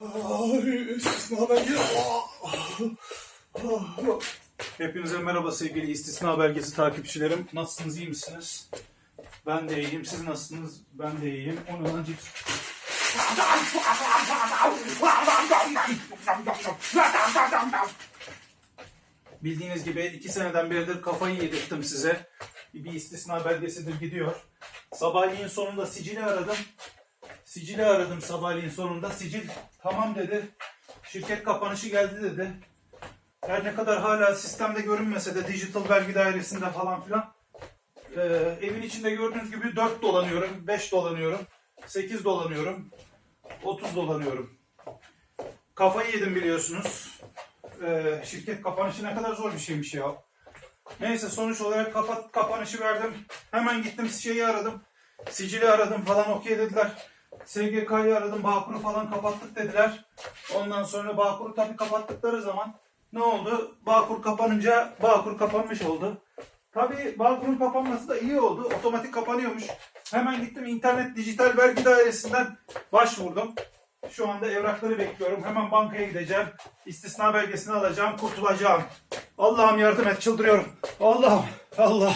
Ay, istisna belge. Hepinize merhaba sevgili istisna belgesi takipçilerim. Nasılsınız, iyi misiniz? Ben de iyiyim. Siz nasılsınız? Ben de iyiyim. O lan cips? Bildiğiniz gibi iki seneden beridir kafayı yedirttim size. Bir istisna belgesidir gidiyor. Sabahleyin sonunda sicili aradım. Sicili aradım sabahleyin sonunda. Sicil tamam dedi. Şirket kapanışı geldi dedi. Her ne kadar hala sistemde görünmese de dijital vergi dairesinde falan filan e, evin içinde gördüğünüz gibi 4 dolanıyorum, 5 dolanıyorum, 8 dolanıyorum, 30 dolanıyorum. Kafayı yedim biliyorsunuz. E, şirket kapanışı ne kadar zor bir şeymiş ya. Neyse sonuç olarak kapat, kapanışı verdim. Hemen gittim şeyi aradım. Sicili aradım falan okey dediler. SGK'yı aradım Bağkur'u falan kapattık dediler. Ondan sonra Bağkur'u tabii kapattıkları zaman ne oldu? Bağkur kapanınca Bağkur kapanmış oldu. Tabii Bağkur'un kapanması da iyi oldu. Otomatik kapanıyormuş. Hemen gittim internet dijital vergi dairesinden başvurdum. Şu anda evrakları bekliyorum. Hemen bankaya gideceğim. İstisna belgesini alacağım. Kurtulacağım. Allah'ım yardım et. Çıldırıyorum. Allah'ım. Allah.